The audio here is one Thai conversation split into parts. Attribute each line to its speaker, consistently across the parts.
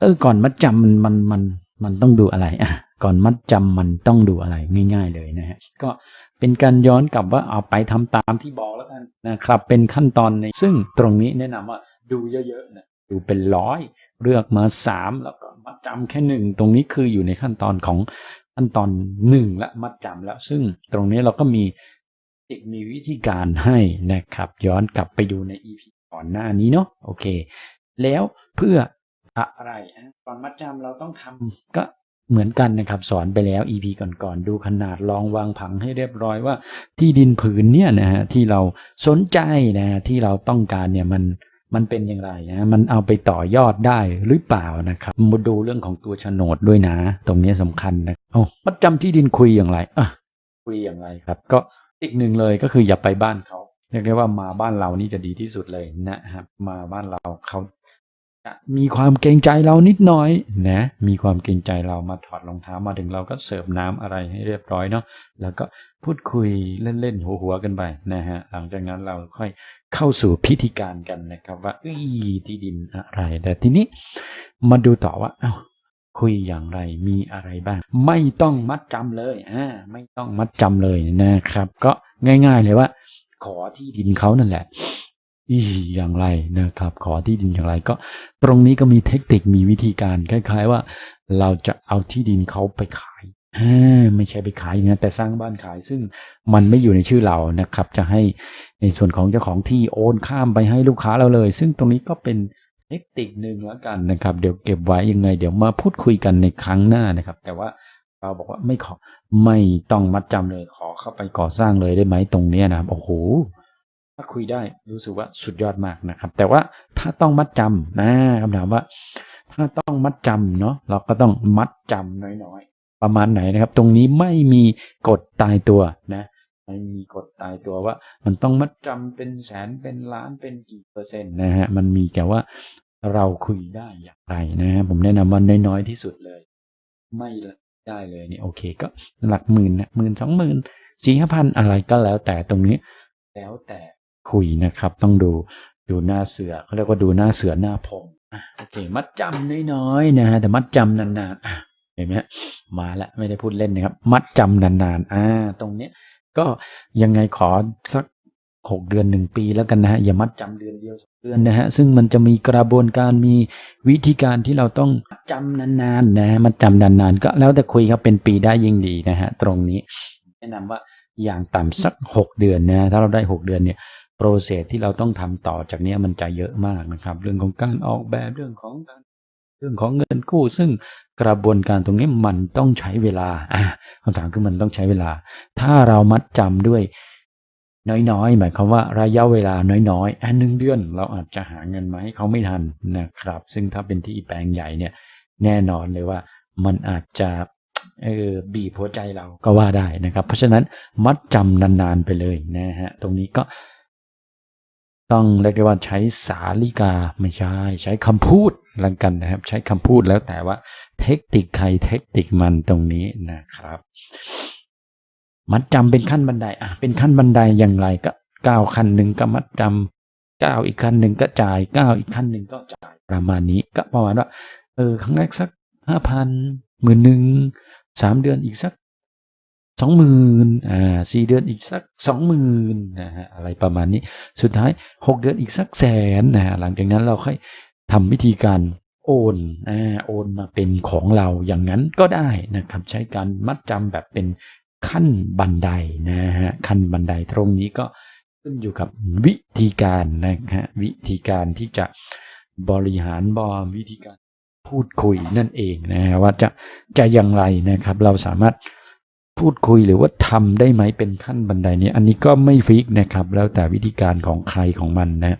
Speaker 1: เออ ก่อนมัดจำมันมันมันมันต้องดูอะไรอะก่อนมัดจำมันต้องดูอะไรง่าย ๆ เลยนะฮะก็เป็นการย้อนกลับว่าเอาไปทำตามที่บอกแล้วกันนะครับ เป็นขั้นตอนในซึ่งตรงนี้แนะนำว่าดูเยอะๆนะดูเป็นร้อยเลือกมาสามแล้วก็มัดจำแค่หนึ่งตรงนี้คืออยู่ในขั้นตอนของขั้นตอนหนึ่งและมัดจำแล้ว ซึ่งตรงนี้เราก็มีอีกมีวิธีการให้นะครับ ย้อนกลับไปดูใน EP ก่อนหน้านี้เนาะโอเค แล้วเพื่อ อะไรนะก่อนมัดจำเราต้องทำก็เหมือนกันนะครับสอนไปแล้ว EP ก่อนๆดูขนาดลองวางผังให้เรียบร้อยว่า ที่ดินผืนเนี่ยนะฮะที่เราสนใจนะที่เราต้องการเนี่ยมันมันเป็นอย่างไรนะมันเอาไปต่อยอดได้หรือเปล่านะครับมาดูเรื่องของตัวโฉนดด้วยนะ ตรงนี้สำคัญนะเอามัดจำที่ดินคุยอย่างไรอะคุยอย่างไรครับ ก็อีกหนึ่งเลยก็คืออย่าไปบ้านเขาเรียกได้ว่ามาบ้านเรานี่จะดีที่สุดเลยนะครับมาบ้านเราเขา จะมีความเกรงใจเรานิดหน่อยนะ มีความเกรงใจเรามาถอดรองเท้ามาถึงเราก็เสิร์ฟน้ำอะไรให้เรียบร้อยเนาะ แล้วก็พูดคุยเล่นๆหัวๆกันไปนะฮะ หลังจากนั้นเราค่อยเข้าสู่พิธีการกันนะครับ ว่าอ้ที่ดินอะไร แต่ทีนี้มาดูต่อว่า เอ้าคุยอย่างไรมีอะไรบ้าง ไม่ต้องมัดจำเลยอ่าไม่ต้องมัดจำเลยนะครับ ก็ง่าย ๆเลยว่า ขอที่ดินเขานั่นแหละ อย่างไรนะครับ ขอที่ดินอย่างไรก็ ตรงนี้ก็มีเทคนิคมีวิธีการคล้าย ๆ ว่า เราจะเอาที่ดินเขาไปขายไม่ใช่ไปขายอย่างนั้นแต่สร้างบ้านขายซึ่งมันไม่อยู่ในชื่อเรานะครับ จะให้ในส่วนของเจ้าของที่โอนข้ามไปให้ลูกค้าเราเลย ซึ่งตรงนี้ก็เป็นเทคนิคหนึ่งแล้วกันนะครับ เดี๋ยวเก็บไว้ยังไง เดี๋ยวมาพูดคุยกันในครั้งหน้านะครับ แต่ว่าเราบอกว่าไม่ขอไม่ต้องมัดจำเลยขอเข้าไปก่อสร้างเลยได้ไหมตรงเนี้ยนะครับโอ้โห ถ้าคุยได้รู้สึกว่าสุดยอดมากนะครับ แต่ว่าถ้าต้องมัดจำนะคำถามว่า ถ้าต้องมัดจำเนาะเราก็ต้องมัดจำน้อยๆ ประมาณไหนนะครับ ตรงนี้ไม่มีกฎตายตัวนะไม่มีกฎตายตัวว่า มันต้องมัดจำเป็นแสนเป็นล้านเป็นกี่เปอร์เซ็นต์นะฮะมันมีแต่ว่าเราคุยได้อย่างไรนะฮะผมแนะนำว่าน้อยๆที่สุดเลย ไม่ได้เลยนี่โอเคก็หลักหมื่นนะหมื่นสองหมื่นสี่ห้าพันอะไรก็แล้วแต่ตรงนี้ แล้วแต่ คุยนะครับ ต้องดูดูหน้าเสือเขาเรียกว่าดูหน้าเสือหน้าพงโอเค มัดจำน้อยๆนะฮะแต่มัดจำนานๆเห็นไหมมาแล้วไม่ได้พูดเล่นนะครับ มัดจำนานๆอ่าตรงเนี้ยก็ยังไงขอสักหกเดือนหนึ่งปีแล้วกันนะฮะอย่ามัดจำเดือนเดียวสองเดือนนะฮะซึ่งมันจะมีกระบวนการมีวิธีการที่เราต้องมัดจำนานๆนะฮะมัดจำนานๆ ก็แล้วแต่คุยครับเป็นปีได้ยิ่งดีนะฮะตรงนี้ แนะนำว่าอย่างต่ำสักหกเดือนนะ ถ้าเราได้หกเดือนเนี่ย โปรเซสที่เราต้องทำต่อจากนี้มันจะเยอะมากนะครับ เรื่องของการออกแบบเรื่องของการเรื่องของเงินกู้ ซึ่งกระบวนการตรงนี้มันต้องใช้เวลาคำถามคือมันต้องใช้เวลา ถ้าเรามัดจำด้วยน้อยๆ หมายความว่าระยะเวลาน้อยๆอันหนึ่งเดือน เราอาจจะหาเงินมาให้เขาไม่ทันนะครับ ซึ่งถ้าเป็นที่แปลงใหญ่เนี่ย แน่นอนเลยว่ามันอาจจะเออบีบหัวใจเราก็ว่าได้นะครับ เพราะฉะนั้นมัดจำนานๆไปเลยนะฮะตรงนี้ก็ ต้องเรียกได้ว่าใช้สาลิกาไม่ใช่ใช้คำพูดลังกันนะครับ ใช้คำพูดแล้วแต่ว่า เทคนิคใครเทคนิคมันตรงนี้นะครับ มัดจำเป็นขั้นบันไดอะเป็นขั้นบันไดอย่างไรก็ก้าวขั้นหนึ่งก็มัดจำก้าวอีกขั้นหนึ่งก็จ่ายก้าวอีกขั้นหนึ่งก็จ่ายประมาณนี้ ก็ประมาณว่าเออครั้งแรกสักห้าพันหมื่นหนึ่งสามเดือนอีกสัก สองหมื่นอ่าสี่เดือนอีกสักสองหมื่นนะฮะอะไรประมาณนี้ สุดท้ายหกเดือนอีกสักแสนนะฮะหลังจากนั้นเราค่อยทำวิธีการโอนอ่าโอนมาเป็นของเราอย่างนั้นก็ได้นะครับใช้การมัดจำแบบเป็นขั้นบันไดนะฮะขั้นบันไดตรงนี้ก็ขึ้นอยู่กับวิธีการนะฮะวิธีการที่จะบริหารบอมวิธีการพูดคุยนั่นเองนะฮะว่าจะจะอย่างไรนะครับ เราสามารถ พูดคุยหรือว่าทำได้ไหมเป็นขั้นบันไดนี้ อันนี้ก็ไม่ฟิกนะครับ แล้วแต่วิธีการของใครของมันนะ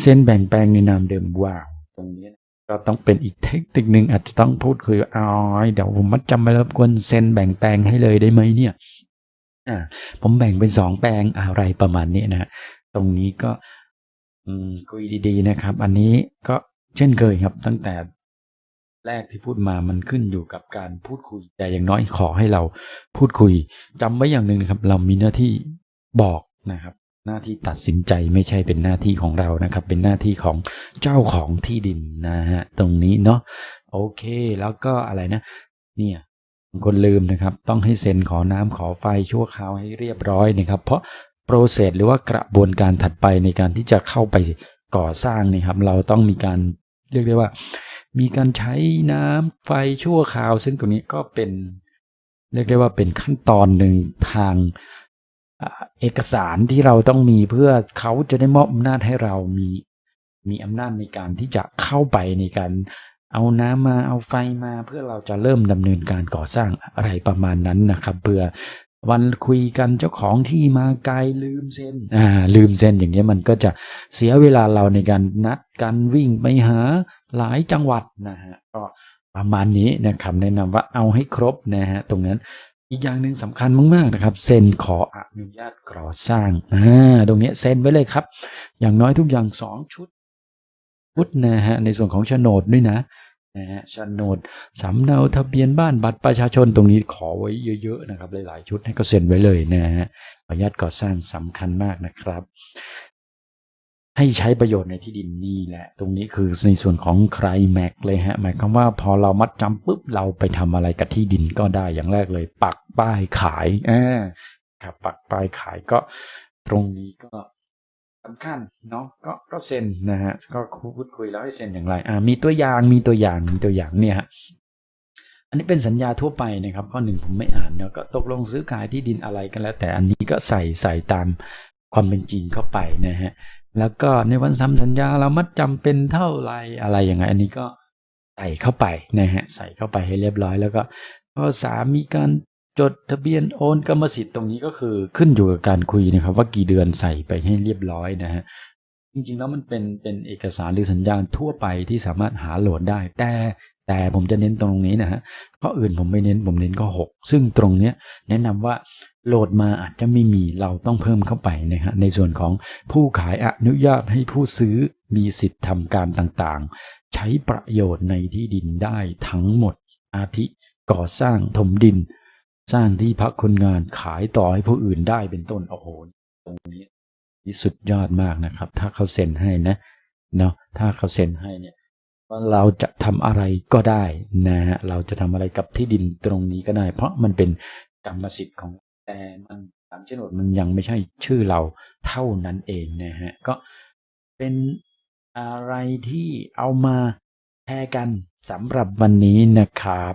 Speaker 1: เส้นแบ่งแปลงในนามเดิมว้าวตรงนี้ก็ต้องเป็นอีกเทคนิคหนึ่งอาจจะต้องพูดคุยว่าอ๋อเดี๋ยวผมมัดจำไปแล้วควรเซ็นแบ่งแปลงให้เลยได้ไหมเนี่ยอ่าผมแบ่งเป็นสองแปลงอะไรประมาณนี้นะตรงนี้ก็คุยดีๆนะครับ อันนี้ก็เช่นเคยครับ ตั้งแต่ แรกที่พูดมามันขึ้นอยู่กับการพูดคุย แต่อย่างน้อยขอให้เราพูดคุยจำไว้อย่างหนึ่งนะครับ เรามีหน้าที่บอกนะครับ หน้าที่ตัดสินใจไม่ใช่เป็นหน้าที่ของเรานะครับ เป็นหน้าที่ของเจ้าของที่ดินนะฮะตรงนี้เนาะโอเค แล้วก็อะไรนะ เนี่ยคนลืมนะครับ ต้องให้เซ็นขอน้ำขอไฟชั่วคราวให้เรียบร้อยนะครับ เพราะโปรเซสหรือว่ากระบวนการถัดไปในการที่จะเข้าไปก่อสร้างนี่ครับ เราต้องมีการเรียกได้ว่า มีการใช้น้ำไฟชั่วคราว ซึ่งตรงนี้ก็เป็นเรียกได้ว่าเป็นขั้นตอนหนึ่งทางเอกสารที่เราต้องมีเพื่อเขาจะได้มอบอำนาจให้เรามีมีอำนาจในการที่จะเข้าไปในการเอาน้ำมาเอาไฟมาเพื่อเราจะเริ่มดำเนินการก่อสร้างอะไรประมาณนั้นนะครับเพื่อวันคุยกันเจ้าของที่มาไกลลืมเส้นอ่าลืมเส้นอย่างเงี้ยมันก็จะเสียเวลาเราในการนัดกันวิ่งไปหา หลายจังหวัดนะฮะก็ประมาณนี้นะครับแนะนำว่าเอาให้ครบนะฮะตรงนั้นอีกอย่างหนึ่งสำคัญมากๆนะครับเซ็นขออนุญาตก่อสร้างอ่าตรงนี้เซ็นไว้เลยครับ อย่างน้อยทุกอย่างสองชุดชุดนะฮะในส่วนของโฉนดด้วยนะนะฮะโฉนดสำเนาทะเบียนบ้านบัตรประชาชนตรงนี้ขอไว้เยอะๆนะครับหลายๆชุดให้ก็เซ็นไว้เลยนะฮะอนุญาตก่อสร้างสำคัญมากนะครับ ให้ใช้ประโยชน์ในที่ดินนี่แหละ ตรงนี้คือในส่วนของใครแม็กเลยฮะ หมายความว่าพอเรามัดจำปุ๊บเราไปทำอะไรกับที่ดินก็ได้อย่างแรกเลย ปักป้ายขายอ่าครับปักป้ายขายก็ตรงนี้ก็สำคัญเนาะก็ก็เซ็นนะฮะก็พูดคุยแล้วให้เซ็นอย่างไรอ่ามีตัวอย่างมีตัวอย่างมีตัวอย่างเนี่ยฮะอันนี้เป็นสัญญาทั่วไปนะครับ ข้อหนึ่งผมไม่อ่านเนาะก็ตกลงซื้อขายที่ดินอะไรกันแล้ว แต่อันนี้ก็ใส่ใส่ตามความเป็นจริงเข้าไปนะฮะ แล้วก็ในวันซ้ำสัญญาเรามัดจำเป็นเท่าไรอะไรอย่างไงอันนี้ก็ใส่เข้าไปนะฮะใส่เข้าไปให้เรียบร้อย แล้วก็ข้อสามมีการจดทะเบียนโอนกรรมสิทธิ์ตรงนี้ก็คือขึ้นอยู่กับการคุยนะครับ ว่ากี่เดือนใส่ไปให้เรียบร้อยนะฮะจริงๆแล้วมันเป็นเป็นเอกสารหรือสัญญาณทั่วไปที่สามารถหาโหลดได้ แต่แต่ผมจะเน้นตรงนี้นะฮะข้ออื่นผมไม่เน้นผมเน้นข้อหกซึ่งตรงเนี้ยแนะนำว่า โหลดมาอาจจะไม่มีเราต้องเพิ่มเข้าไปนะฮะในส่วนของผู้ขายอนุญาตให้ผู้ซื้อมีสิทธิ์ทำการต่างๆ ใช้ประโยชน์ในที่ดินได้ทั้งหมด อาทิก่อสร้างถมดิน สร้างที่พักคนงานขายต่อให้ผู้อื่นได้เป็นต้นโอ้โหตรงนี้นี่สุดยอดมากนะครับ ถ้าเขาเซ็นให้นะเนาะถ้าเขาเซ็นให้เนี่ยว่าเราจะทำอะไรก็ได้นะฮะเราจะทำอะไรกับที่ดินตรงนี้ก็ได้ เพราะมันเป็นกรรมสิทธิ์ของ แต่มันสามโฉนดมันยังไม่ใช่ชื่อเราเท่านั้นเองนะฮะก็เป็นอะไรที่เอามาแชร์กันสำหรับวันนี้นะครับ